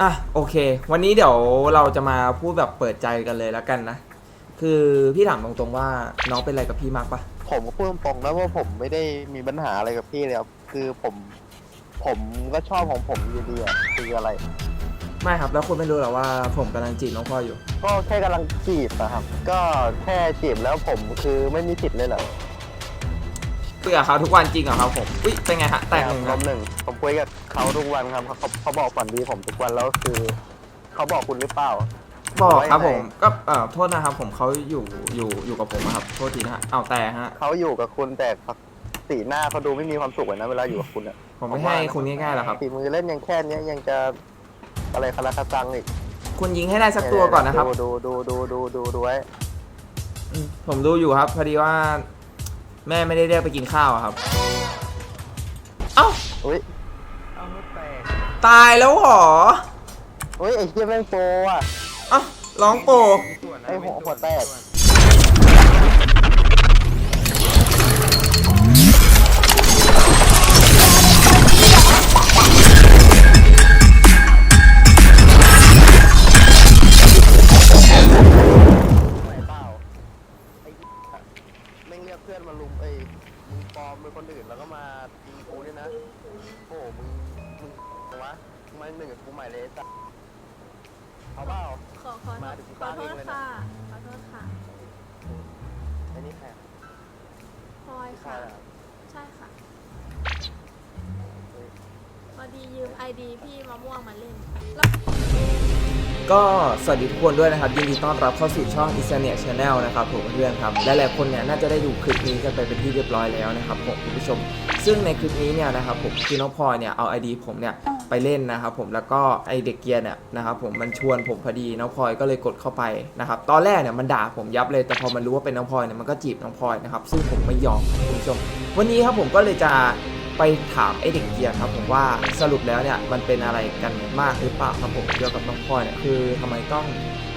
อะโอเค วันนี้เดี๋ยวเราจะมาพูดแบบเปิดใจกันเลยแล้วกันนะ คือพี่ถามตรงๆว่าน้องเป็นอะไรกับพี่มากปะผมก็พูดตรงๆนะว่าผมไม่ได้มีปัญหาอะไรกับพี่เลยครับคือผมผมก็ชอบของผมอยู่ดีอะคืออะไร ไม่ครับ แล้วคุณไม่รู้เหรอว่าผมกำลังจีบน้องพ่ออยู่ ก็แค่กำลังจีบนะครับ ก็แค่จีบแล้วผมคือไม่มีสิทธิ์เลยเหรอ คุยกับเขาทุกวันจริงเหรอครับผมอุ้ยเป็นไงฮะแตกหนึ่งลครับมหนึ่งผมคุยกับเขาทุกวันครับเขาเขาบอกฝันดีผมทุกวันแล้วคือเขาบอกคุณหรือเปล่าบอกครับไว้ผไหนมก็เอ่อโทษนะครับผมเขาอยู่อยู่อยู่กับผมอะครับโทษทีนะฮะเอาแต่ฮะ เขาอยู่กับคุณแต่สีหน้าเขาดูไม่มีความสุขเลยนะเวลาอยู่กับคุณอะผมไม่ให้คุณง่ายๆหรอกครับ ฝีมือเล่นยังแค่เนี้ยยังจะอะไรคาราคาซังอีกคุณยิงให้ได้สักตัวก่อนนะครับดูดูดูดูดูดูดูไว้ อืมผมดูอยู่ครับพอดีว่า แม่ไม่ได้เรียกไปกินข้าวอะครับ เอ้า อุ้ยตายแล้วเหรอ อุ้ยไอ้เหี้ยแม่งโปรอะ เอ้าร้องโปรไอ้หัวหัวแตกไห อมเป็นคนอื่นแล้วก็มาตีกูเนี่ยนะโอ้มึงมึงวะมึงมาหนึ่งกับกูใหม่เลยไอ้สัสเอาเปล่า ขอขอมาถึงขอโทษบ้านเองเลยนะ ค่ะ ขอโทษค่ะไอ้นี่ใครพลอยใครค่ะอะใช่ค่ะพอดียืมไอดีพี่มะม่วงมาเล่นแล้ว ก็สวัสดีทุกคนด้วยนะครับ ยินดีต้อนรับเข้าสู่ช่อง i s a n e t Channel นะครับผมเพื่อนครับและหลายคนเนี่ยน่าจะได้ดูคลิปนี้กันไปเป็นที่เรียบร้อยแล้วนะครับผมคุณผู้ชม ซึ่งในคลิปนี้เนี่ยนะครับผมคือน้องพลอยเนี่ยเอา ID ผมเนี่ยไปเล่นนะครับผมแล้วก็ไอเด็กเกียร์เนี่ยนะครับผมมันชวนผมพอดีน้องพลอยก็เลยกดเข้าไปนะครับตอนแรกเนี่ยมันด่าผมยับเลยแต่พอมันรู้ว่าเป็นน้องพลอยเนี่ยมันก็จีบน้องพลอยนะครับซึ่งผมไม่ยอมคุณผู้ชม วันนี้ครับผมก็เลยจะ ไปถามไอเด็กเกียร์ครับผมว่าสรุปแล้วเนี่ยมันเป็นอะไรกันมากหรือเปล่าครับผมเกี่ยวกับน้องพลอยเนี่ยคือทำไมต้อง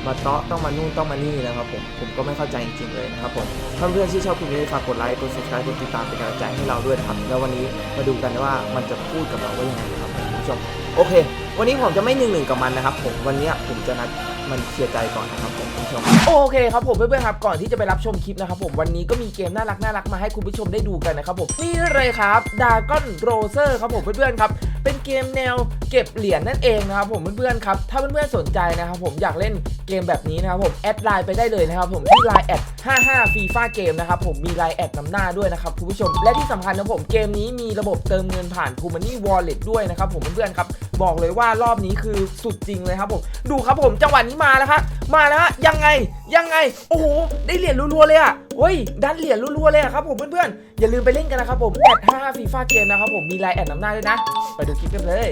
มาเตาะต้องมานู่นต้องมานี่นะครับผมผมก็ไม่เข้าใจจริงๆเลยนะครับผมถ้าเพื่อนๆที่ชอบคลิปนี้ฝากกดไลค์กด subscribe กดติดตามเป็นกำลังใจให้เราด้วยนะครับแล้ววันนี้มาดูกันว่ามันจะพูดกับเราว่ายังไงนะครับผมคุณผู้ชมโอเค วันนี้ผมจะไม่หนึ่งหนึ่งกับมันนะครับผมวันนี้ผมจะนัด มันเคลียร์ใจก่อนนะครับผมคุณผู้ชมโอเคครับผมเพื่อนๆครับก่อนที่จะไปรับชมคลิปนะครับผมวันนี้ก็มีเกมน่ารักน่ารักมาให้คุณผู้ชมได้ดูกันนะครับผมนี่เลยครับดากอนโรเซอร์ครับผมเพื่อนๆครับเป็นเกมแนวเก็บเหรียญนั่นเองนะครับผมเพื่อนๆครับถ้าเพื่อนๆสนใจนะครับผมอยากเล่นเกมแบบนี้นะครับผมแอดไลน์ไปได้เลยนะครับผมที่ไลน์แอด55ฟีฟ่าเกมนะครับผมมีไลน์แอดนำหน้าด้วยนะครับคุณผู้ชมและที่สำคัญนะผมเกมนี้มีระบบเติมเงินผ่าน c o m m o n y Wallet ด้วยนะครับผมเพื่อนๆครับ บอกเลยว่ารอบนี้คือสุดจริงเลยครับผม ดูครับผมจังหวะนี้มาแล้วครับมาแล้วฮะยังไงยังไงโอ้โหได้เหรียญรัวๆเลยอะเฮ้ยดันเหรียญรัวๆเลยอะครับผมเพื่อนๆอย่าลืมไปเล่นกันนะครับผมแอด5ฟีฟ่าเกมนะครับผมมีไลน์แอดนำหน้าด้วยนะ ไปดูคลิปกันเลย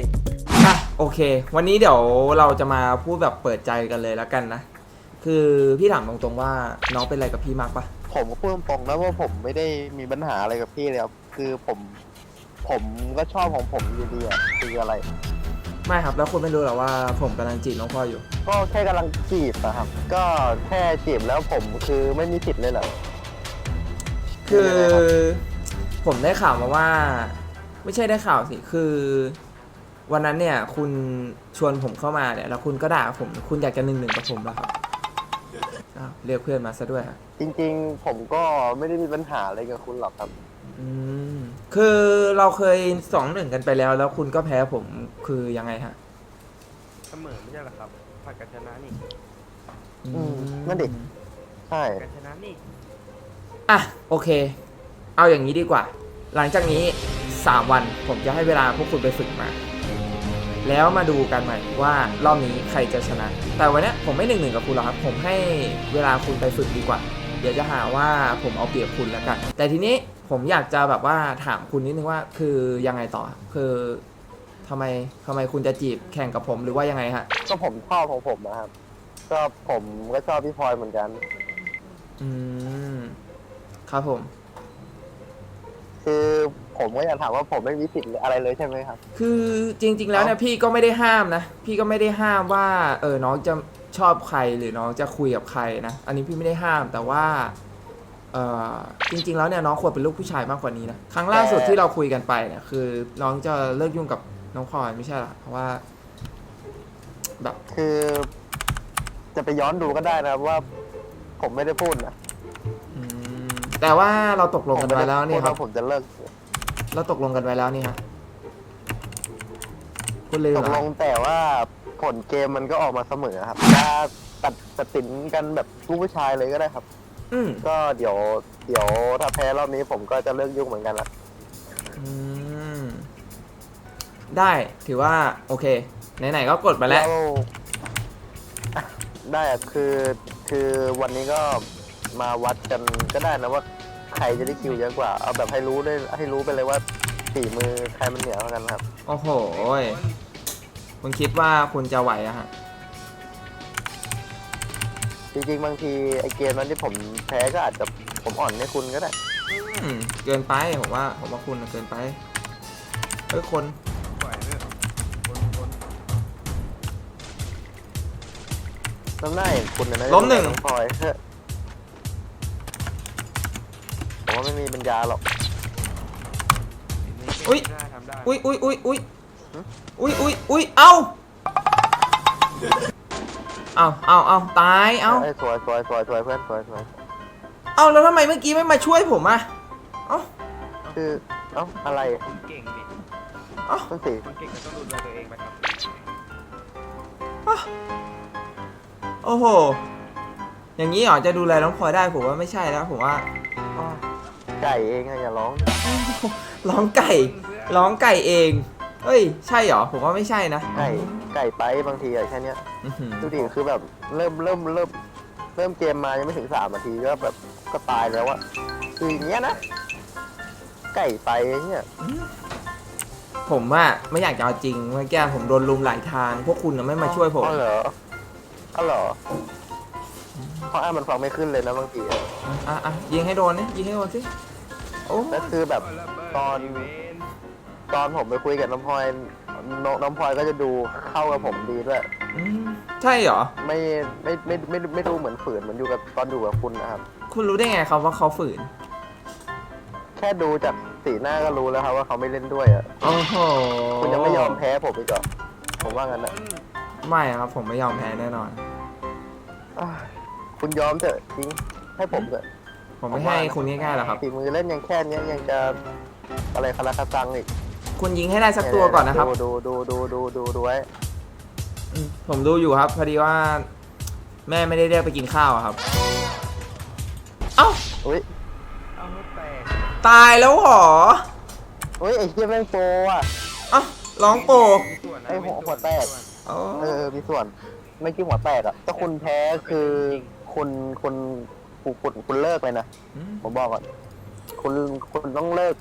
อะโอเค วันนี้เดี๋ยวเราจะมาพูดแบบเปิดใจกันเลยแล้วกันนะ คือพี่ถามตรงๆว่าน้องเป็นอะไรกับพี่มากปะผมก็พูดตรงๆนะว่าผมไม่ได้มีปัญหาอะไรกับพี่เลยครับคือผม ผมก็ชอบของผมอยู่ดีอะคืออะไร ไม่ครับ แล้วคุณไม่รู้เหรอว่าผมกำลังจีบน้องพ่ออยู่ ก็แค่กำลังจีบนะครับ ก็แค่จีบแล้วผมคือไม่มีสิทธิ์เลยเหรอ คือยังไงครับ ผมได้ข่าวมาว่า ไม่ใช่ได้ข่าวสิ คือ วันนั้นเนี่ย คุณชวนผมเข้ามาเนี่ย แล้วคุณก็ด่าผม คุณอยากจะหนึ่งหนึ่งกับผมแล้วครับอ้าวเรียกเพื่อนมาซะด้วยครับจริง ๆ ผมก็ไม่ได้มีปัญหาอะไรกับคุณหรอกครับ อืม คือเราเคยสองหนึ่งกันไปแล้ว แล้วคุณก็แพ้ผมคือยังไงฮะเสมอไม่ใช่เหรอครับผัดกันชนะนี่อืมนั่นดิ ใช่กันชนะนี่อะโอเค เอาอย่างนี้ดีกว่า หลังจากนี้ 3 วันผมจะให้เวลาพวกคุณไปฝึกมา แล้วมาดูกันใหม่ว่ารอบนี้ใครจะชนะ แต่วันเนี้ยผมไม่หนึ่งหนึ่งกับคุณหรอกครับ ผมให้เวลาคุณไปฝึกดีกว่า เดี๋ยวจะหาว่าผมเอาเปรียบคุณแล้วกัน แต่ทีนี้ผมอยากจะแบบว่าถามคุณนิดนึงว่า คือยังไงต่อ คือทำไมทำไมคุณจะจีบแข่งกับผมหรือว่ายังไงฮะ ก็ผมชอบของผมนะครับ ก็ผมก็ชอบพี่พลอยเหมือนกัน อืม ครับผม คือผมก็อยากถามว่าผมไม่มีสิทธิ์อะไรเลยใช่ไหมครับ คือจริง ๆ แล้วเนี่ยพี่ก็ไม่ได้ห้ามนะ พี่ก็ไม่ได้ห้ามว่า เออน้องจะ ชอบใครหรือน้องจะคุยกับใครนะ อันนี้พี่ไม่ได้ห้ามแต่ว่าเออจริง ๆ แล้วเนี่ยน้องควรเป็นลูกผู้ชายมากกว่านี้นะ ครั้งล่าสุดที่เราคุยกันไปเนี่ยคือ น้องจะเลิกยุ่งกับน้องพลอยไม่ใช่หรอเพราะว่า แบบคือ จะไปย้อนดูก็ได้นะครับว่า ผมไม่ได้พูดนะอืมแต่ว่าเราตกลงผมกันไม่ไว้ได้แล้วพูนี่ดครับว่าผมจะเลิกเราตกลงกันไว้แล้วนี่ฮะคุณลืมตเหกรลองแต่ว่า ผลเกมมันก็ออกมาเสมอครับถ้าตัดตัดสินกันแบบผู้ผู้ชายเลยก็ได้ครับ อืมก็เดี๋ยวเดี๋ยวถ้าแพ้รอบนี้ผมก็จะเลิกยุ่งเหมือนกันละอืมได้ถือว่า โอเค ไหนๆก็กดมาแล้ว อะได้อะคือคือวันนี้ก็มาวัดกันก็ได้นะว่าใครจะได้คิวเยอะกว่า เอาแบบให้รู้ได้ให้รู้ไปเลยว่าฝีมือใครมันเหนือกว่ากันครับ โอ้โหย คุณคิดว่าคุณจะไหวอะฮะ จริงๆ บางทีไอเกมนั้นที่ผมแพ้ก็อาจจะผมอ่อนให้คุณก็ได้ อืมเกินไปผมว่าผมว่าคุณน่ะเกินไปเฮ้ยคนปล่อยเถอะคนคนน้ำหน้าอย่างคุณนะนะล้มหนึ่งต้องคอยเฮ้ยผมว่าไม่มีปัญญาหรอกอุ๊ยน่าทำได้อุ้ยอุ้ยอุ้ยอุ้ย อุ้ยอุ้ยอุ้ยเอ้าเอาเอาเอาตายเอาเอ้ยสวยสวยสวยสวยเพื่อนสวยสวยเอาแล้วทำไมเมื่อกี้ไม่มาช่วยผมอะเอ้าคือเอ้าอะไรคุณเก่งดิเอ้าต้นสีคุณเก่งก็ต้องดูแลตัวเองไปครับโอ้โห อย่างนี้เหรอจะดูแลน้องพลอยได้ผมว่าไม่ใช่แล้วผมว่าอ้าวไก่เองอะอย่าร้อง ร้องไก่ ร้องไก่เอง เฮ้ย ใช่เหรอ ผมว่าไม่ใช่นะไก่ไก่ไปบางทีอะแค่เนี้ยอื้อหือดูดิคือแบบเริ่มเริ่มเริ่มเริ่มเกมมายังไม่ถึงสามนาทีก็แบบก็ตายแล้วอะคืออย่างเงี้ยนะไก่ไปเนี่ยผมว่าไม่อยากจะเอาจริงเมื่อกี้ผมโดนลุมหลายทาง พวกคุณน่ะไม่มาช่วยผม อ๋อเหรออ๋อเหรอเพราะอ่านมันฟังไม่ขึ้นเลยนะบางทีอะอะอะยิงให้โดนนี่ยิงให้โดนสิ โอ้แล้วคือแบบตอนเวน ตอนผมไปคุยกับน้องพลอยน้องน้องพลอยก็จะดูเข้ากับผมดีด้วย อืมใช่เหรอไม่ไม่ไม่ไม่ไม่ไม่ดูเหมือนฝืนเหมือนอยู่กับตอนอยู่กับคุณนะครับ คุณรู้ได้ไงครับว่าเขาฝืน แค่ดูจากสีหน้าก็รู้แล้วครับว่าเขาไม่เล่นด้วยอะโอ้โหคุณยังไม่ยอมแพ้ผมอีกเหรอผมว่างั้นนะไม่ครับ ผมไม่ยอมแพ้แน่นอน อ้าวคุณยอมเถอะจริงให้ผมเถอะผมไม่ให้คุณง่ายๆหรอกครับ ฝีมือเล่นยังแค่เนี้ยยังจะอะไรคาราคาซังอีก คุณยิงให้ได้สักตัวก่อนนะครับ ดูดูดูดูดูดูดูไว้อืมผมดูอยู่ครับ พอดีว่า แม่ไม่ได้เรียกไปกินข้าวอะครับ เอ้าอุ้ยเอาให้แตกตายแล้วเหรออุ้ยไอ้เหี้ยแม่งโปรอะเอ้าร้องโปรมีส่วนนะไอ้หัวมีส่นหัวแตกมีส่นโอ้เออมีส่วนไม่อกี้หัวแตกอะถ้าคุณแพ้คือคุณคุณคุณคุณคุณเลิกเลยนะมผมบอกก่อนคุณคุณต้องเลิก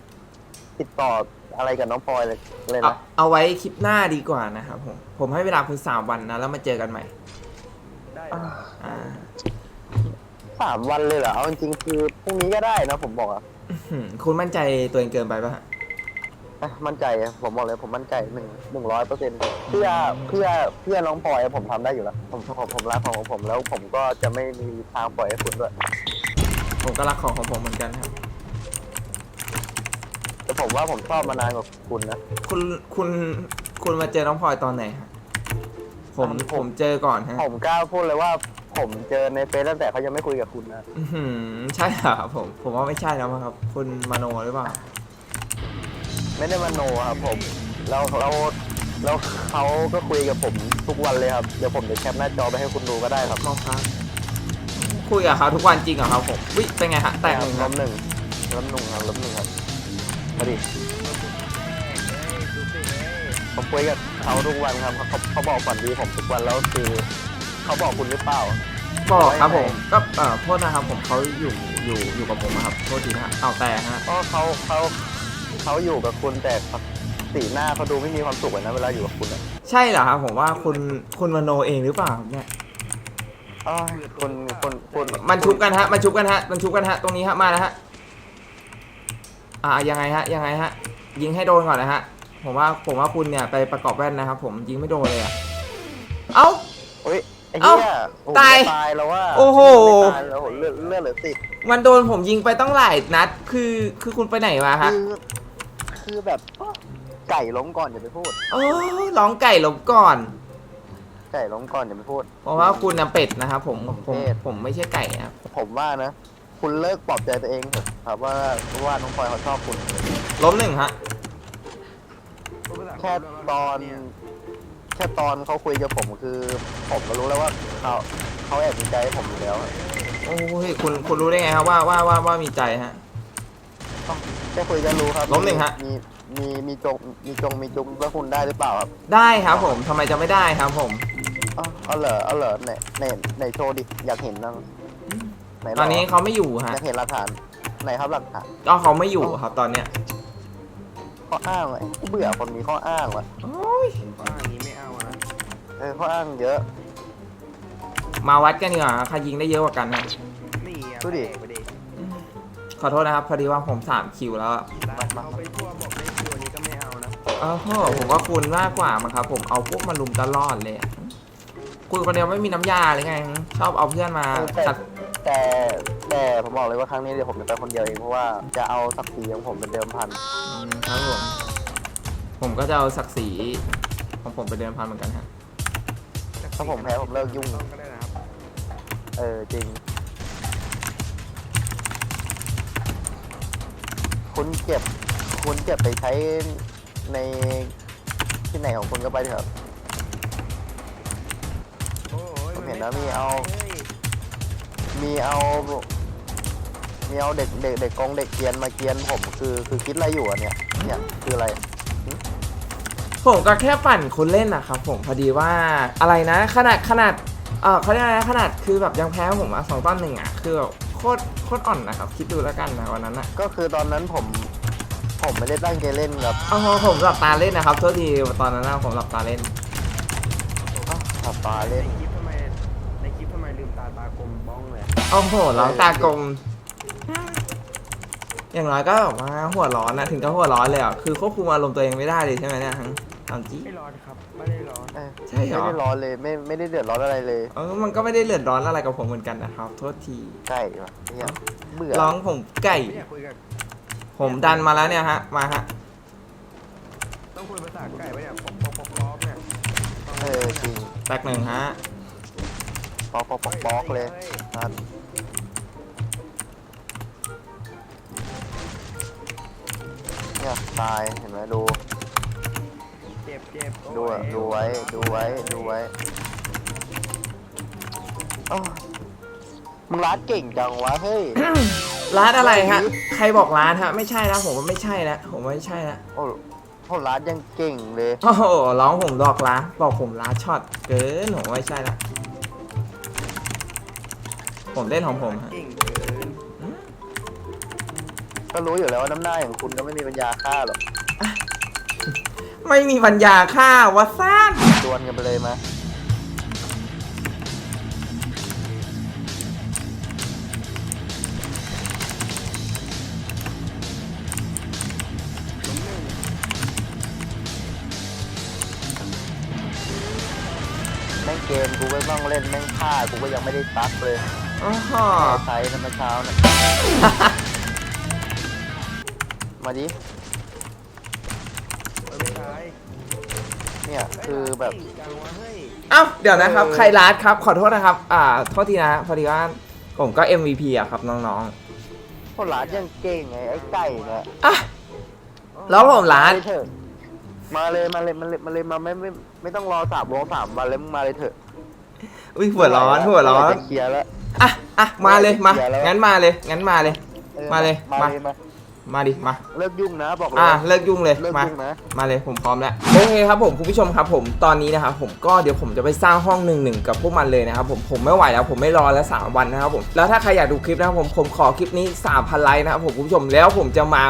ติดต่ออะไรกับน้องพลอยเลยเลยเอานะเอาไว้คลิปหน้าดีกว่านะครับผม ผมให้เวลาคุณสามวันนะ แล้วมาเจอกันใหม่ ได้อ่าอ่าสามวันเลยเหรอเอาจริงๆคือพรุ่งนี้ก็ได้นะผมบอกอะอื้อหือคุณมั่นใจตัวเองเกินไปปะฮะ อะมั่นใจอะผมบอกเลยผมมั่นใจหนึ่งหนึ่งร้อยเปอร์เซ็นต์เพื่อเพื่อเพื่อน้องพลอยอะผมทำได้อยู่แล้วผมผมผมรักของผมแล้วผมก็จะไม่มีทางปล่อยให้คุณด้วย ผมก็รักของของผมเหมือนกันครับแต่ ผมว่าผมชอบมานานกว่าคุณนะ คุณคุณคุณมาเจอน้องพลอยตอนไหนฮะผมผม ผมเจอก่อนฮะผมกล้าพูดเลยว่าผมเจอในเฟซตั้งแต่เขายังไม่คุยกับคุณนะ อื้อหือใช่เหรอครับผมผมว่าไม่ใช่แล้วมั้งครับ คุณมาโนหรือเปล่า ไม่ได้มาโนครับผม แล้วเราแล้วเขาก็คุยกับผมทุกวันเลยครับ เดี๋ยวผมจะแคปหน้าจอไปให้คุณดูก็ได้ครับมองครับคุยกับเขาทุกวันจริงเหรอครับผมวิเป็นไงฮะแตกหนึ่งคล้รับมหนึ่งล้มหนึ่งครับล้มหนึ่งครับ มาดิผมคุยกับเขาทุกวันครับเขาเขาบอกฝันดีผมทุกวันแล้วคือเขาบอกคุณหรือเปล่า บอกครับผมก็เอ่อโทษนะครับผมเขาอยู่อยู่อยู่กับผมอะครับโทษทีนะฮะเอาแต่ฮะก็เขาเขาเขาอยู่กับคุณแต่สีหน้าเขาดูไม่มีความสุขเลยนะเวลาอยู่กับคุณอะใช่เหรอครับผมว่าคุณคุณมโนเองหรือเปล่าเนี่ยอ้าวคุณคุณคุณมันชุบกันฮะมันชุบกันฮะมันชุบกันฮะตรงนี้ฮะมาแล้วฮะ อ่ายังไงฮะยังไงฮะยิงให้โดนก่อนนะฮะผมว่าผมว่าคุณเนี่ยไปประกอบแว่นนะครับ ผมยิงไม่โดนเลยอะเอ้าเฮ้ยไอ้เอ้าเหี้ยโอ้โหตายตายแล้วว่าโอ้โห ตายแล้วเลือดเลือดเหลือสิบมันโดนผมยิงไปต้องหลายนัด คือคือคุณไปไหนมาฮะคือคือแบบไก่ล้มก่อนอย่าไปพูด โอ้ร้องไก่หลบก่อนไก่ล้มก่อนอย่าไปพูด เพราะว่าคุณน่ะเป็ดนะครับผมผมผมเป็ดผมไม่ใช่ไก่นะครับผมว่านะ คุณเลิกปลอบใจตัวเองเถอะครับว่าว่าน้องพลอยเขาชอบคุณ ล้มหนึ่งฮะพูดภาษาแค่ตอนเนี่ยแค่ตอนเขาคุยกับผมคือ ผมก็รู้แล้วว่าเขาเขาแอบมีใจให้ผมอยู่แล้วอะโอ้ยคุณคุณรู้ได้ไงครับว่าว่าว่าว่ามีใจฮะ แค่คุยก็รู้ครับล้มหนึ่งฮะ มีมีมีจงมีจงมีจุงแล้วคุณได้หรือเปล่าครับได้ครับผมทำไมจะไม่ได้ครับผมอ๋อเอาเหรอเอาเหรอไหนไหนไหนโชว์ดิอยากเห็นนั่ง ไหนลงตอนนี้เขาไม่อยู่อฮะยากเห็นหลักฐานไหนครับหลักฐานก็เขาไม่อยู่ครับตอนเนี้ยข้ออ้างเลยเบื่อคนมีข้ออ้างว่ะโอ้ยว่าอย่างนี้ไม่เอานะเออข้ออ้างเยอะ มาวัดกันดีกว่าใครยิงได้เยอะกว่ากันนะนี่อะดูดิแปลกไปดิขอโทษนะครับ พอดีว่าผมสามคิวแล้วอะตามเขาไปทั่วบอกได้ตัวนี้ก็ไม่เอานะเออโหผมว่าคุณมากกว่ามั้งครับ ผมเอาพวกมาลุมตลอดเลยอะคุณคนเดียวไม่มีน้ำยาเลยไง ชอบเอาเพื่อนมาเออแต่ขัด แต่แต่ผมบอกเลยว่าครั้งนี้เดี๋ยวผมจะไปคนเดียวเองเพราะว่าจะเอาศักดิ์ศรีของผมเป็นเดิมพันอืมครับผม ผมก็จะเอาศักดิ์ศรีของผมไปเดินพันเหมือนกันฮะ ถ้าผมแพ้ผมเลิกยุ่งต้องก็ได้นะครับเออจริง คุณเก็บ คุณเก็บไปใช้ในที่ไหนของคุณก็ไปเถอะ โอ้ยผมเห็นนะมีเอาฮ้ย มีเอา มีเอาเด็กเด็กเด็กกองเด็กเกรียนมาเกรียนผมคือคือคิดอะไรอยู่อะเนี่ย เนี่ยคืออะไร ผมก็แค่ปั่นคุณเล่นนะครับผมพอดีว่าอะไรนะ ขนาดขนาดเออเขาเรียกอะไรนะขนาดคือแบบยังแพ้ผมอะสองต้นหนึ่งอะคือแบบโคตรโคตรอ่อนนะครับ คิดดูแล้วกันนะวันนั้นอะก็คือตอนนั้นผม ผมไม่ได้ตั้งใจเล่นครับอ๋อผมหลับตาเล่นนะครับโทษทีตอนนั้นนะผมหลับตาเล่น อ้าวขับตาในเล่น คลิป โอ้โหร้องตากลม อย่างน้อยก็แบบว่าหัวร้อนนะถึงก็หัวร้อนเลยอะคือควบคุมอารมณ์ตัวเองไม่ได้เลยใช่ไหมเนี่ยทั้งตามจี้ไม่ร้อนครับ ไม่ได้ร้อนเออใช่เหรอ ไม่ได้ร้อนเลยไม่ไม่ได้เดือดร้อนอะไรเลยเออมันก็ไม่ได้เลือดร้อนอะไรกับผมเหมือนกันนะครับ โทษทีใกล้ว่ะเนี่ยเบื่อร้องผมไก่ ไม่อยากคุยกับผมดันมาแล้วเนี่ยฮะ มาฮะ ต้องคุยภาษาไก่ปะเนี่ยปอกปอกปอกปอกเนี่ยเออจริงแตกหนึ่งฮะ ปอกปอกปอกปอกเลยนั่น เนี่ยตายเห็นไหมดูเจ็บเจ็บโอ้ยดูอะดูไว้ดูไว้ดูไว้อ้าวมึงรัดเก่งจังวะเฮ้ย ร้านอะไรฮะ ใครบอกร้านฮะ ไม่ใช่นะผมว่าไม่ใช่นะผมว่าไม่ใช่นะโอ้โหรัดยังเก่งเลยโอ้โหร้องผมดอกล้าบอกผมล้าช็อตเกินผมว่าไม่ใช่ละผมเล่นของผมฮะ เก่งเกิน ก็รู้อยู่แล้วว่าน้ำหน้าอย่างคุณก็ไม่มีปัญญาฆ่าหรอกไม่มีปัญญาฆ่าวะซ่านดวลกันไปเลยมาล้มหนึ่งแม่งเกมกูก็ต้องเล่นแม่งฆ่ากูก็ยังไม่ได้ซักเลยโอ้โหใช้นะเมื่อเช้านะ มาดิเอ้ยไม่ตายเนี่ยคือแบบเก่งจังวะเฮ้ยเอ้าเดี๋ยวนะครับ ใครร้านครับ ขอโทษนะครับ อ่า โทษทีนะ พอดีว่าผมก็ MVP อะครับน้องพวกร้านยังเก่งไงไอ้ไก่เนี่ยๆอะแล้วผมร้านมาเลยเถอะมาเลยมาเลยมาเลยมาเลยมาไม่ไม่ไม่ต้องรอสามวงสามวันเลยมึงมาเลยเถอะอุ้ยหัวร้อนหัวร้อน จะเคลียร์แล้ว อะอะมาเลยมาเดี๋ยวแล้วงั้นมาเลย งั้นมาเลยออมาเลยมา มาเลย มามาดิมา เลิกยุ่งนะบอกเลย อะเลิกยุ่งเลยเลิกมายุ่งนะ มาเลยผมพร้อมแล้วโอเคครับผมคุณผู้ชมครับผมตอนนี้นะครับผมก็เดี๋ยวผมจะไปสร้างห้องหนึ่งหนึ่งกับพวกมันเลยนะครับผมผมไม่ไหวแล้วผมไม่รอแล้ว 3 วันนะครับผมแล้วถ้าใครอยากดูคลิปนะครับผมผมขอคลิปนี้ 3,000ไลค์นะครับผมคุณผู้ชมแล้วผมจะมา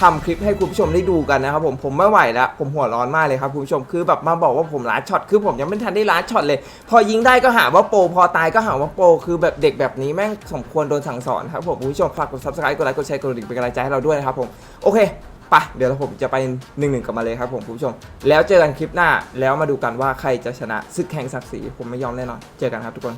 ทำคลิปให้คุณผู้ชมได้ดูกันนะครับผมผมไม่ไหวแล้วผมหัวร้อนมากเลยครับคุณผู้ชมคือแบบมาบอกว่าผมล้านช็อตคือผมยังไม่ทันได้ล้านช็อตเลย พอยิงได้ก็หาว่าโปพอตายก็หาว่าโปคือแบบเด็กแบบนี้แม่งสมควรโดนสั่งสอนครับผมคุณผู้ชมฝากกด subscribe กดไลค์กดแชร์กดกระดิ่งเป็นกำลังใจให้เราด้วยนะครับผมโอเคไปะเดี๋ยวผมจะไปหนึ่งหนึ่งกับมาเลยครับผมคุณผู้ชม แล้วเจอกันคลิปหน้าแล้วมาดูกันว่าใครจะชนะศึกแข่งศักดิ์ศรีผมไม่ยอมแน่นอน เจอกันครับทุกคน